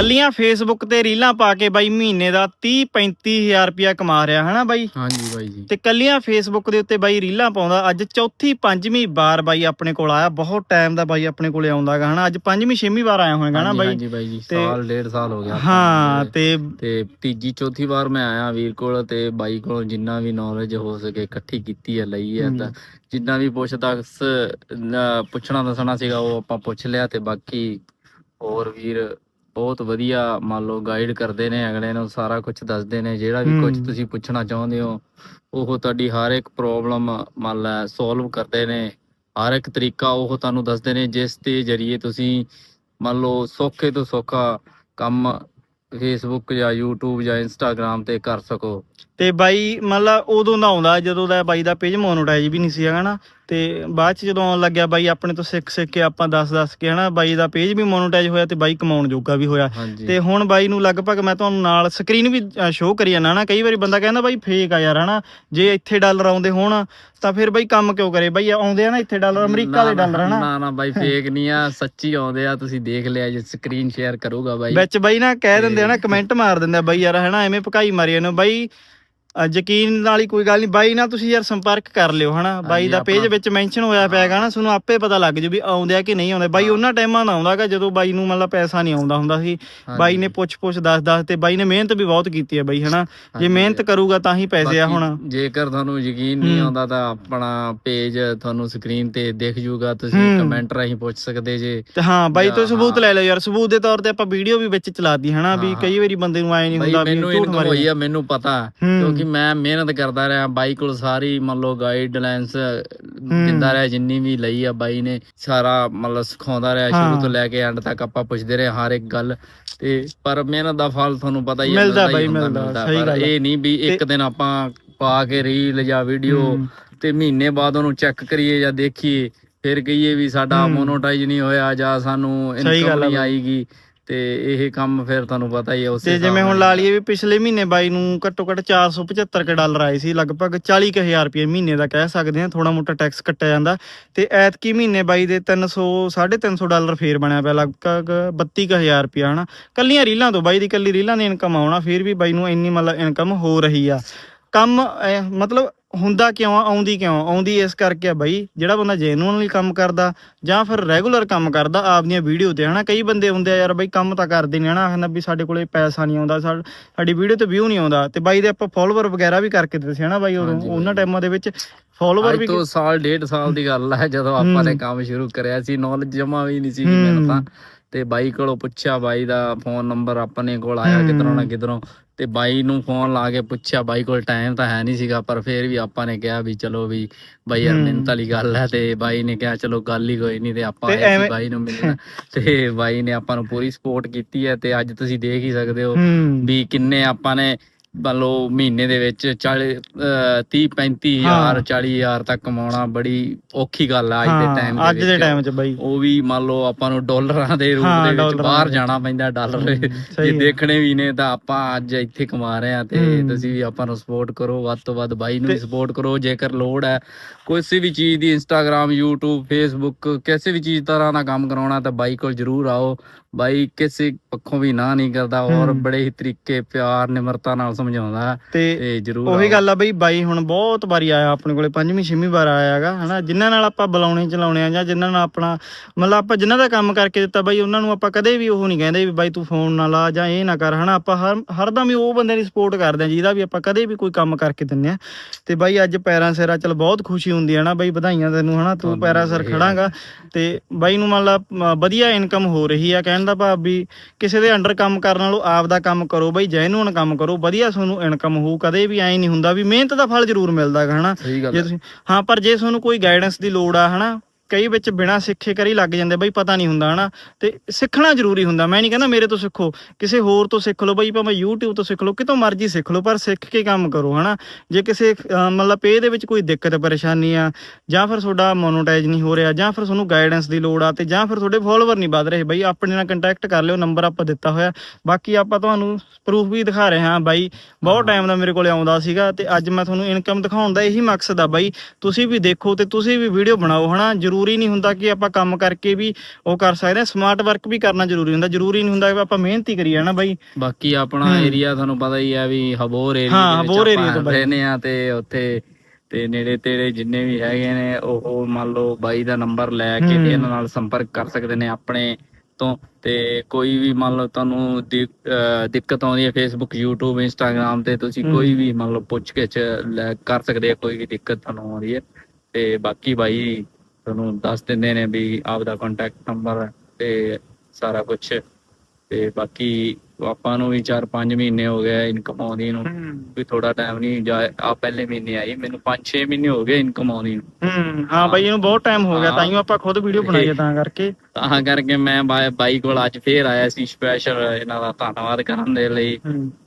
ਕੱਲੀਆਂ Facebook ਤੇ ਰੀਲਾਂ ਪਾ ਕੇ ਬਾਈ ਮਹੀਨੇ ਦਾ 30 35000 ਰੁਪਇਆ ਕਮਾ ਰਿਹਾ ਹਨਾ ਬਾਈ? ਹਾਂਜੀ ਬਾਈ ਜੀ। ਤੇ ਕੱਲੀਆਂ ਫੇਸਬੁੱਕ ਦੇ ਉੱਤੇ ਬਾਈ ਰੀਲਾਂ ਪਾਉਂਦਾ ਅੱਜ ਚੌਥੀ ਪੰਜਵੀਂ ਵਾਰ ਬਾਈ ਆਪਣੇ ਕੋਲ ਆਇਆ ਬਹੁਤ ਟਾਈਮ ਦਾ ਬਾਈ ਆਪਣੇ ਕੋਲੇ ਆਉਂਦਾਗਾ ਹਨਾ? ਅੱਜ ਪੰਜਵੀਂ ਛੇਵੀਂ ਵਾਰ ਆਇਆ ਹੋਵੇਗਾ ਹਨਾ ਬਾਈ? ਹਾਂਜੀ ਬਾਈ ਜੀ ਸਾਲ ਡੇਢ ਸਾਲ ਹੋ ਗਿਆ। ਹਾਂ ਤੇ ਤੇ ਤੀਜੀ ਚੌਥੀ ਵਾਰ ਮੈਂ ਆਇਆ ਵੀਰ ਕੋਲ ਤੇ ਬਾਈ ਕੋਲ ਜਿੰਨਾ ਵੀ ਨੌਲੇਜ ਹੋ ਸਕੇ ਇਕੱਠੀ ਕੀਤੀ ਹੈ ਲਈ ਹੈ ਤਾਂ ਜਿੰਨਾ ਵੀ ਪੁੱਛ ਦੱਸ ਅਹ ਪੁੱਛਣਾ ਦੱਸਣਾ ਸੀਗਾ ਉਹ ਆਪਾਂ ਪੁੱਛ ਲਿਆ ਤੇ ਬਾਕੀ ਹੋਰ ਵੀਰ ਬਹੁਤ ਵਧੀਆ ਮੰਨ ਲਓ ਗਾਈਡ ਕਰਦੇ ਨੇ ਅਗਲੇ ਨੂੰ ਸਾਰਾ ਕੁਝ ਦੱਸਦੇ ਨੇ ਜਿਹੜਾ ਵੀ ਕੁਝ। ਤੁਸੀਂ ਪੁੱਛਣਾ ਚਾਹੁੰਦੇ ਹੋ ਉਹ ਤੁਹਾਡੀ ਹਰ ਇੱਕ ਪ੍ਰੋਬਲਮ ਮੰਨ ਲੈ ਸੋਲਵ ਕਰਦੇ ਨੇ ਹਰ ਇੱਕ ਤਰੀਕਾ ਉਹ ਤੁਹਾਨੂੰ ਦੱਸਦੇ ਨੇ ਜਿਸ ਦੇ ਜਰੀਏ ਤੁਸੀਂ ਮੰਨ ਲਓ ਸੌਖੇ ਤੋਂ ਸੌਖਾ ਕੰਮ ਫੇਸਬੁੱਕ ਜਾਂ YouTube ਜਾਂ Instagram ਤੇ ਕਰ ਸਕੋ ਤੇ ਬਾਈ ਮਤਲਬ ਉਦੋਂ ਦਾ ਆਉਂਦਾ ਜਦੋਂ ਦਾ ਬਾਈ ਦਾ ਪੇਜ ਮੋਨੋਟਾਈਜ਼ ਵੀ ਨਹੀਂ ਸੀ ਹੈਗਾ ਨਾ ਤੇ ਬਾਅਦ ਚ ਜਦੋਂ ਆਉਣ ਲੱਗਿਆ ਬਾਈ ਆਪਣੇ ਤੋਂ ਸਿੱਖ ਸਿੱਖ ਕੇ ਆਪਾਂ ਦੱਸ ਦੱਸ ਕੇ ਹਨਾ ਬਾਈ ਦਾ ਪੇਜ ਵੀ ਮੋਨੋਟਾਈਜ਼ ਹੋਇਆ ਤੇ ਬਾਈ ਕਮਾਉਣ ਜੋਗਾ ਵੀ ਹੋਇਆ। ਤੇ ਹੁਣ ਬਾਈ ਨੂੰ ਲਗਭਗ ਮੈਂ ਤੁਹਾਨੂੰ ਨਾਲ ਸਕਰੀਨ ਵੀ ਸ਼ੋਅ ਕਰੀ ਜਾਂਦਾ ਨਾ ਕਈ ਵਾਰੀ ਬੰਦਾ ਕਹਿੰਦਾ ਬਾਈ ਫੇਕ ਆ ਯਾਰ ਹਨਾ ਜੇ ਇੱਥੇ ਡਾਲਰ ਆਉਂਦੇ ਹੋਣ ਤਾਂ ਫਿਰ ਬਾਈ ਕੰਮ ਕਿਉਂ ਕਰੇ? ਬਾਈ ਆਉਂਦੇ ਆ ਨਾ ਇੱਥੇ ਡਾਲਰ ਅਮਰੀਕਾ ਦੇ ਡਾਲਰ ਹਨਾ। ਨਾ ਨਾ ਬਾਈ ਫੇਕ ਨਹੀਂ ਆ ਸੱਚੀ ਆਉਂਦੇ ਆ ਤੁਸੀਂ ਦੇਖ ਲਿਆ ਜੇ ਸਕਰੀਨ ਸ਼ੇਅਰ ਕਰੂਗਾ ਬਾਈ। ਵਿੱਚ ਬਾਈ ਨਾ ਕਹਿ ਦਿੰਦੇ ਆ ਨਾ ਕਮੈਂਟ ਮਾਰ ਦਿੰਦੇ ਆ ਬਾਈ ਯਾਰ ਹਨਾ ਐਵੇਂ ਭਕਾਈ ਮਾਰੀ ਜਾਂਦੇ। ਬਾਈ ਅ, ਯਕੀਨ ਵਾਲੀ ਕੋਈ ਗੱਲ ਨਹੀਂ। ਬਾਈ ਨਾਲ ਤੁਸੀਂ ਯਾਰ ਸੰਪਰਕ ਕਰ ਲਿਓ ਹਨਾ? ਬਾਈ ਦਾ ਪੇਜ ਵਿੱਚ ਮੈਂਸ਼ਨ ਹੋਇਆ ਪਿਆਗਾ ਨਾ ਤੁਹਾਨੂੰ ਆਪੇ ਪਤਾ ਲੱਗ ਜੂ ਵੀ ਆਉਂਦੇ ਆ ਕਿ ਨਹੀਂ ਆਉਂਦੇ। ਬਾਈ ਉਹਨਾਂ ਟਾਈਮਾਂ ਦਾ ਆਉਂਦਾਗਾ ਜਦੋਂ ਬਾਈ ਨੂੰ ਮਤਲਬ ਪੈਸਾ ਨਹੀਂ ਆਉਂਦਾ ਹੁੰਦਾ ਸੀ। ਬਾਈ ਨੇ ਪੁੱਛ ਪੁੱਛ ਦੱਸ ਦੱਸ ਤੇ ਬਾਈ ਨੇ ਮਿਹਨਤ ਵੀ ਬਹੁਤ ਕੀਤੀ ਹੈ ਬਾਈ ਹਨਾ? ਜੇ। ਮਿਹਨਤ ਕਰੂਗਾ ਤਾਂ ਹੀ ਪੈਸੇ ਆ ਹੁਣ। ਜੇਕਰ ਤੁਹਾਨੂੰ ਯਕੀਨ ਨਹੀਂ ਹੂੰ। ਆਉਂਦਾ ਤਾਂ ਆਪਣਾ ਪੇਜ ਤੁਹਾਨੂੰ ਸਕਰੀਨ ਤੇ ਦਿਖ ਜੂਗਾ ਤੁਸੀਂ ਹੂੰ। ਕਮੈਂਟ ਰਾਹੀਂ ਪੁੱਛ ਸਕਦੇ ਜੇ। ਤੇ ਹਾਂ ਬਾਈ ਤੋਂ ਸਬੂਤ ਹਾਂ। ਲੈ ਲਓ ਯਾਰ। ਸਬੂਤ ਦੇ ਤੌਰ ਤੇ ਆਪਾਂ ਵੀਡੀਓ ਵੀ ਵਿੱਚ ਚਲਾਦੀ ਹਨਾ? ਵੀ ਹਾਂ। ਕਈ ਵਾਰੀ ਬੰਦੇ ਨੂੰ ਆਏ ਨਹੀਂ ਹੁੰਦਾ ਵੀ ਮੈਨੂੰ ਝੂਠ ਇਨਕਮ ਹੋਈ ਆ ਮੈਨੂੰ ਪਤਾ ਹੂੰ। ਕਿਉਂਕਿ ਮੈਂ ਮਿਹਨਤ ਕਰਦਾ ਰਿਹਾ ਬਾਈ ਕੋਲ ਸਾਰੀ ਮੰਨ ਲਓ ਗਾਈਡਲਾਈਨਸ ਦਿੰਦਾ ਰਿਹਾ ਜਿੰਨੀ ਵੀ ਲਈ ਆ ਬਾਈ ਨੇ ਸਾਰਾ ਮਤਲਬ ਸਿਖਾਉਂਦਾ ਰਿਹਾ। ਸ਼ੁਰੂ ਤੋਂ ਲੈ ਕੇ ਐਂਡ ਤੱਕ ਆਪਾਂ ਪੁੱਛਦੇ ਰਹੇ ਹਰ ਇੱਕ ਗੱਲ ਤੇ ਪਰ ਮਿਹਨਤ ਦਾ ਫਲ ਤੁਹਾਨੂੰ ਪਤਾ ਹੀ ਹੈ ਮਿਲਦਾ ਬਾਈ, ਮਿਲਦਾ, ਪਰ। ਇਹ ਨਹੀਂ ਵੀ ਇੱਕ ਦਿਨ ਆਪਾਂ ਪਾ ਕੇ ਰੀਲ ਜਾਂ ਵੀਡੀਓ। ਤੇ ਮਹੀਨੇ ਬਾਅਦ ਉਹਨੂੰ ਚੈੱਕ ਕਰੀਏ ਜਾਂ ਦੇਖੀਏ ਫਿਰ ਕਹੀਏ ਵੀ ਸਾਡਾ। ਮੋਨੋਟਾਈਜ਼ ਨਹੀਂ ਹੋਇਆ ਜਾਂ ਸਾਨੂੰ ਇਨਕਮ ਨਹੀਂ ਬਾਈ। ਤੇ ਇਹ ਕੰਮ ਫਿਰ ਤੁਹਾਨੂੰ ਪਤਾ ਹੀ ਹੈ ਉਸੇ ਤੇ ਜਿਵੇਂ ਹੁਣ ਲਾ ਲਈਏ ਵੀ ਪਿਛਲੇ ਮਹੀਨੇ ਬਾਈ ਨੂੰ ਘੱਟੋ ਘੱਟ 475 ਕੇ ਡਾਲਰ ਆਏ ਸੀ ਲਗਭਗ 40000 ਰੁਪਏ ਮਹੀਨੇ ਦਾ ਕਹਿ ਸਕਦੇ ਆ ਥੋੜਾ ਮੋਟਾ ਟੈਕਸ ਕੱਟਿਆ ਜਾਂਦਾ। ਤੇ ਐਤਕੀ ਮਹੀਨੇ ਬਾਈ ਦੇ 300 350 ਡਾਲਰ ਫੇਰ ਬਣਿਆ ਪਿਆ ਲਗਭਗ 32000 ਰੁਪਏ ਹਨਾ। ਕੱਲੀਆਂ ਰੀਲਾਂ ਤੋਂ ਬਾਈ ਦੀ ਕੱਲੀ ਰੀਲਾਂ ਦੀ ਇਨਕਮ ਆਉਣਾ ਫੇਰ ਵੀ ਬਾਈ ਨੂੰ ਇੰਨੀ ਮਤਲਬ ਇਨਕਮ ਹੋ ਰਹੀ ਆ। ਕੰਮ ਮਤਲਬ ਹੁੰਦਾ ਕਿਉਂ ਆਉਂਦੀ ਕਿਉਂ? ਆਉਂਦੀ ਇਸ ਕਰਕੇ ਆ ਬਾਈ ਜਿਹੜਾ ਬੰਦਾ ਜੈਨੂਅਨਲੀ ਕੰਮ ਕਰਦਾ ਜਾਂ ਫਿਰ ਰੈਗੂਲਰ ਕੰਮ ਕਰਦਾ ਆਪਦੀਆਂ ਵੀਡੀਓ ਤੇ ਹਨਾ? ਕਈ ਬੰਦੇ ਹੁੰਦੇ ਆ ਯਾਰ ਬਾਈ ਕੰਮ ਤਾਂ ਕਰਦੇ ਨੇ ਹਨਾ? ਕਹਿੰਦਾ ਵੀ ਸਾਡੇ ਕੋਲੇ ਪੈਸਾ ਨਹੀਂ ਆਉਂਦਾ ਸਾਡੀ ਵੀਡੀਓ ਤੇ ਵਿਊ ਨਹੀਂ ਆਉਂਦਾ। ਤੇ ਬਾਈ ਦੇ ਆਪਾਂ ਫਾਲੋਅਰ ਵਗੈਰਾ ਵੀ ਕਰਕੇ ਦਿੱਤੇ ਸੀ ਹਨਾ ਬਾਈ। ਉਹਨਾਂ ਟਾਈਮਾਂ ਦੇ ਵਿੱਚ ਫਾਲੋਅਰ ਵੀ ਤੋਂ ਸਾਲ ਡੇਢ ਸਾਲ ਦੀ ਗੱਲ ਹੈ ਜਦੋਂ ਆਪਾਂ ਨੇ ਕੰਮ ਸ਼ੁਰੂ ਕਰਿਆ ਸੀ ਨੌਲੇਜ ਜਮਾ ਵੀ ਨਹੀਂ ਸੀ ਮੈਨੂੰ ਤਾਂ। ਤੇ ਬਾਈ ਕੋਲੋਂ ਪੁੱਛਿਆ ਬਾਈ ਦਾ ਫੋਨ ਨੰਬਰ ਆਪਣੇ ਕੋਲ ਆਇਆ ਕਿਧਰੋਂ ਨਾ ਕਿਧਰੋਂ। ਤੇ ਬਾਈ ਨੂੰ ਫੋਨ ਲਾ ਕੇ ਪੁੱਛਿਆ ਬਾਈ ਕੋਲ ਟਾਈਮ ਤਾਂ ਹੈ ਨਹੀਂ ਸੀਗਾ ਪਰ ਫਿਰ ਵੀ ਆਪਾਂ ਨੇ ਕਿਹਾ ਵੀ ਚਲੋ ਵੀ ਬਾਈ ਯਾਰ। ਮਿਹਨਤ ਵਾਲੀ ਗੱਲ ਹੈ ਤੇ ਬਾਈ ਨੇ ਕਿਹਾ ਚਲੋ ਗੱਲ ਹੀ ਕੋਈ ਨਹੀਂ ਤੇ ਆਪਾਂ ਆਏ ਬਾਈ ਨੂੰ ਮਿਲਣ ਤੇ ਬਾਈ ਨੇ ਆਪਾਂ ਨੂੰ ਪੂਰੀ ਸਪੋਰਟ ਕੀਤੀ ਹੈ ਤੇ ਅੱਜ ਤੁਸੀਂ ਦੇਖ ਹੀ ਸਕਦੇ ਹੂੰ ਵੀ ਕਿੰਨੇ ਆਪਾਂ ਨੇ ਮੰਨ ਲਓ ਮਹੀਨੇ ਦੇ ਵਿੱਚ 40 30 35000 ਹਾਂ। 40000 ਤੱਕ ਕਮਾਉਣਾ ਬੜੀ ਔਖੀ ਗੱਲ ਆ ਅੱਜ ਦੇ ਟਾਈਮ ਦੇ ਅੱਜ ਦੇ ਟਾਈਮ 'ਚ ਬਾਈ ਉਹ ਵੀ ਮੰਨ ਲਓ ਆਪਾਂ ਨੂੰ ਡਾਲਰਾਂ ਦੇ ਰੂਪ ਦੇ ਵਿੱਚ ਬਾਹਰ ਜਾਣਾ ਪੈਂਦਾ ਡਾਲਰ ਜੇ। ਦੇਖਣੇ ਵੀ ਨੇ ਤਾਂ ਆਪਾਂ ਅੱਜ ਇੱਥੇ ਕਮਾ ਰਹੇ ਆ ਤੇ। ਤੁਸੀਂ ਵੀ ਆਪਾਂ ਨੂੰ ਸਪੋਰਟ ਕਰੋ ਵੱਧ ਤੋਂ ਵੱਧ ਬਾਈ ਨੂੰ ਸਪੋਰਟ ਕਰੋ ਜੇਕਰ ਲੋੜ ਹੈ ਕਿਸੇ ਵੀ ਚੀਜ਼ ਦੀ ਇੰਸਟਾਗ੍ਰam YouTube Facebook ਕਿਸੇ ਵੀ ਚੀਜ਼ ਤਰ੍ਹਾਂ ਦਾ ਕੰਮ ਕਰਾਉਣਾ ਤਾਂ ਬਾਈ ਕੋਲ ਜਰੂਰ ਆਓ। ਬਾਈ ਕਿਸੇ ਪੱਖੋਂ ਵੀ ਨਾ ਨਹੀਂ ਕਰਦਾ ਔਰ। ਬੜੇ ਹੀ ਤਰੀਕੇ ਪਿਆਰ ਨਿਮਰਤਾ ਨਾਲ ਸਮਝਾਉਂਦਾ ਤੇ ਜਰੂਰ ਉਹੀ ਗੱਲ ਆ ਬਈ ਬਾਈ ਹੁਣ ਬਹੁਤ ਵਾਰੀ ਆਇਆ ਆਪਣੇ ਕੋਲੇ ਪੰਜਵੀਂ ਛੇਵੀਂ ਵਾਰ ਆਇਆ ਹੈਗਾ ਹਨਾ? ਜਿਨ੍ਹਾਂ ਨਾਲ ਆਪਾਂ ਬੁਲਾਉਣੇ ਚਲਾਉਣੇ ਆ ਜਾਂ ਜਿਨ੍ਹਾਂ ਨਾਲ ਆਪਣਾ ਮਤਲਬ ਆਪਾਂ ਜਿਨ੍ਹਾਂ ਦਾ ਕੰਮ ਕਰਕੇ ਦਿੱਤਾ ਬਾਈ ਉਹਨਾਂ ਨੂੰ ਆਪਾਂ ਕਦੇ ਵੀ ਉਹ ਨਹੀਂ ਕਹਿੰਦੇ ਵੀ ਬਾਈ ਤੂੰ ਫੋਨ ਨਾ ਲਾ ਜਾਂ ਇਹ ਨਾ ਕਰ ਹਨਾ? ਆਪਾਂ ਹਰ ਹਰਦਮ ਹੀ ਉਹ ਬੰਦੇ ਦੀ ਸਪੋਰਟ ਕਰਦੇ ਆ ਜਿਹਦਾ ਵੀ ਆਪਾਂ ਕਦੇ ਵੀ ਕੋਈ ਕੰਮ ਕਰਕੇ ਦਿੰਨੇ ਆ। ਤੇ ਬਾਈ ਅੱਜ ਪੈਰਾਂ ਸਿਰਾ ਚਲ ਬਹੁਤ ਖੁਸ਼ੀ ਹੁੰਦੀ ਹੈ ਨਾ ਬਾਈ ਵਧਾਈਆਂ ਤੈਨੂੰ ਹਨਾ ਤੂੰ ਪੈਰਾਂ ਸਿਰ। ਖੜਾਂਗਾ ਤੇ ਬਾਈ ਨੂੰ ਮੰਨ ਲਾ ਵਧੀਆ ਇਨਕਮ ਹੋ ਰਹੀ ਆ ਕਹਿਣ ਦਾ ਭਾਵ ਵੀ ਕਿਸੇ ਦੇ ਅੰਡਰ ਕੰਮ ਕਰਨ ਨਾਲੋਂ ਆਪ ਦਾ ਕੰਮ ਕਰੋ ਬਾਈ ਜੈਨੂਨ ਕੰਮ ਕਰੋ ਵਧੀਆ ਤੁਹਾਨੂੰ ਇਨਕਮ ਹੋਊ ਕਦੇ ਵੀ ਐਂ ਨਹੀਂ ਹੁੰਦਾ ਵੀ ਮਿਹਨਤ ਦਾ ਫਲ ਜ਼ਰੂਰ ਮਿਲਦਾ ਗਾ ਹਨਾ ਸਹੀ ਗੱਲ ਜੇ। ਤੁਸੀਂ ਹਾਂ ਪਰ ਜੇ ਤੁਹਾਨੂੰ ਕੋਈ ਗਾਈਡੈਂਸ ਦੀ ਲੋੜ ਆ ਹਨਾ ਕਈ ਵਿੱਚ ਬਿਨਾ ਸਿੱਖੇ ਕਰੀ ਲੱਗ ਜਾਂਦੇ ਬਈ ਪਤਾ ਨਹੀਂ ਹੁੰਦਾ ਹਨਾ? ਤੇ ਸਿੱਖਣਾ ਜ਼ਰੂਰੀ ਹੁੰਦਾ। ਮੈਂ ਨਹੀਂ ਕਹਿੰਦਾ ਮੇਰੇ ਤੋਂ ਸਿੱਖੋ ਕਿਸੇ ਹੋਰ ਤੋਂ ਸਿੱਖ ਲਓ ਬਈ ਭਾਵੇਂ YouTube ਤੋਂ ਸਿੱਖ ਲਓ ਕਿਤੋਂ ਮਰਜ਼ੀ ਸਿੱਖ ਲਓ ਪਰ ਸਿੱਖ ਕੇ ਕੰਮ ਕਰੋ ਹਨਾ? ਜੇ ਕਿਸੇ ਮਤਲਬ ਪੇ ਦੇ ਵਿੱਚ ਕੋਈ ਦਿੱਕਤ ਪਰੇਸ਼ਾਨੀ ਆ ਜਾਂ ਫਿਰ ਤੁਹਾਡਾ ਮੋਨੋਟਾਈਜ਼ ਨਹੀਂ ਹੋ ਰਿਹਾ ਜਾਂ ਫਿਰ ਤੁਹਾਨੂੰ ਗਾਈਡੈਂਸ ਦੀ ਲੋੜ ਆ ਤੇ ਜਾਂ ਫਿਰ ਤੁਹਾਡੇ ਫਾਲੋਅਰ ਨਹੀਂ ਵੱਧ ਰਹੇ ਬਈ ਆਪਣੇ ਨਾਲ ਕੰਟੈਕਟ ਕਰ ਲਿਓ ਨੰਬਰ ਆਪਾਂ ਦਿੱਤਾ ਹੋਇਆ। ਬਾਕੀ ਆਪਾਂ ਤੁਹਾਨੂੰ ਪ੍ਰੂਫ ਵੀ ਦਿਖਾ ਰਹੇ ਹਾਂ ਬਾਈ ਬਹੁਤ ਟਾਈਮ ਦਾ ਮੇਰੇ ਕੋਲੇ ਆਉਂਦਾ ਸੀਗਾ ਤੇ ਅੱਜ ਮੈਂ ਤੁਹਾਨੂੰ ਇਨਕਮ ਦਿਖਾਉਣ ਦਾ ਇਹੀ ਮਕਸਦ ਆ ਬਾਈ ਤੁਸੀਂ ਵੀ ਦੇਖੋ ਤੇ ਤੁਸੀਂ ਵੀ ਵੀਡੀਓ ਬਣਾਓ ਹਨਾ? ਜਰੂਰ ਜ਼ਰੂਰੀ ਨਹੀਂ ਹੁੰਦਾ ਕਿ ਆਪਾਂ ਕੰਮ ਕਰਕੇ ਵੀ ਉਹ ਕਰ ਸਕਦੇ ਹਾਂ ਸਮਾਰਟ ਵਰਕ ਵੀ ਕਰਨਾ ਜ਼ਰੂਰੀ ਹੁੰਦਾ ਜ਼ਰੂਰੀ ਨਹੀਂ ਹੁੰਦਾ ਕਿ ਆਪਾਂ ਮਿਹਨਤ ਹੀ ਕਰੀਏ ਨਾ ਬਾਈ ਬਾਕੀ ਆਪਣਾ। ਏਰੀਆ ਤੁਹਾਨੂੰ ਪਤਾ ਹੀ ਆ ਵੀ ਹਬੋਰ ਏਰੀਆ ਹਾਂ, ਹਬੋਰ area ਤੋਂ ਬਾਈ। ਰਹਿੰਦੇ ਆ ਤੇ ਉੱਥੇ ਤੇ ਨੇੜੇ ਤੇੜੇ ਜਿੰਨੇ ਵੀ ਹੈਗੇ ਨੇ ਉਹ ਮੰਨ ਲਓ ਬਾਈ ਦਾ ਨੰਬਰ ਲੈ ਕੇ। ਤੇ ਇਹਨਾਂ ਨਾਲ ਸੰਪਰਕ ਕਰ ਸਕਦੇ ਨੇ ਆਪਣੇ ਤੋਂ ਤੇ ਕੋਈ ਵੀ ਮੰਨ ਲਓ ਤੁਹਾਨੂੰ ਦਿ- ਦਿੱਕਤ ਆਉਂਦੀ ਹੈ ਫੇਸਬੁੱਕ YouTube Instagram ਤੇ ਤੁਸੀਂ। ਕੋਈ ਵੀ ਮੰਨ ਲਓ ਪੁੱਛ ਕੇ ਕਰ ਸਕਦੇ ਆ ਕੋਈ ਵੀ ਦਿੱਕਤ ਤੁਹਾਨੂੰ ਆਉਂਦੀ ਹੈ ਤੇ ਬਾਕੀ ਬਾਈ ਤੁਹਾਨੂੰ ਦੱਸ ਦਿੰਦੇ ਨੇ ਵੀ ਆਪਦਾ ਕੰਟੈਕਟ ਨੰਬਰ ਤੇ ਸਾਰਾ ਕੁਝ ਤੇ ਬਾਕੀ ਆਪਾਂ ਨੂੰ ਵੀ 4-5 ਮਹੀਨੇ ਹੋ ਗਏ ਇਨਕਮ ਆਉਂਦੀ ਨੂੰ। ਵੀ ਥੋੜਾ ਟਾਈਮ ਨਹੀਂ ਜਾ ਆ ਪਹਿਲੇ ਮਹੀਨੇ ਆਈ ਮੈਨੂੰ 5-6 ਮਹੀਨੇ ਹੋ ਗਏ ਇਨਕਮ ਆਉਂਦੀ ਨੂੰ। ਹੂੰ ਹਾਂ ਬਾਈ ਇਹਨੂੰ ਬਹੁਤ ਟਾਈਮ ਹੋ ਗਿਆ। ਤਾਂ ਹੀ ਆਪਾਂ ਖੁਦ ਵੀਡੀਓ ਬਣਾਈਏ ਤਾਂ ਕਰਕੇ। ਤਾਂ ਕਰਕੇ ਮੈਂ ਬਾਈ ਕੋਲ ਅੱਜ ਫੇਰ ਆਇਆ ਸੀ ਸਪੈਸ਼ਲ ਇਹਨਾਂ ਦਾ ਧੰਨਵਾਦ ਕਰਨ ਦੇ ਲਈ।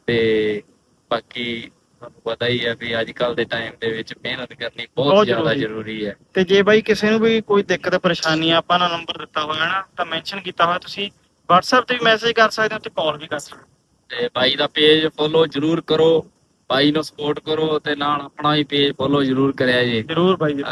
ਤੇ ਬਾਕੀ ਤੁਹਾਨੂੰ ਪਤਾ ਹੀ ਹੈ ਵੀ ਅੱਜ ਕੱਲ ਦੇ ਟਾਈਮ ਦੇ ਵਿੱਚ ਮਿਹਨਤ ਕਰਨੀ ਬਹੁਤ ਬਹੁਤ ਜ਼ਿਆਦਾ ਜ਼ਰੂਰੀ। ਜ਼ਰੂਰੀ ਹੈ। ਤੇ ਜੇ ਬਾਈ ਕਿਸੇ ਨੂੰ ਵੀ ਕੋਈ ਦਿੱਕਤ ਪਰੇਸ਼ਾਨੀ ਆ ਆਪਾਂ ਨਾਲ ਨੰਬਰ ਦਿੱਤਾ ਹੋਇਆ ਨਾ ਤਾਂ ਮੈਂਸ਼ਨ ਕੀਤਾ ਹੋਇਆ ਤੁਸੀਂ WhatsApp ਤੇ ਵੀ ਮੈਸੇਜ ਕਰ ਸਕਦੇ ਹੋ ਤੇ ਕਾਲ ਵੀ ਕਰ ਸਕਦੇ ਹੋ। ਤੇ ਬਾਈ ਦਾ ਪੇਜ ਫੋਲੋ ਜਰੂਰ ਕਰੋ ਬਾਈ ਨੂੰ ਸਪੋਰਟ ਕਰੋ ਤੇ ਨਾਲ ਆਪਣਾ ਵੀ ਪੇਜ ਫੋਲੋ ਜਰੂਰ ਕਰਿਆ ਜੀ। ਜ਼ਰੂਰ ਬਾਈ ਜੀ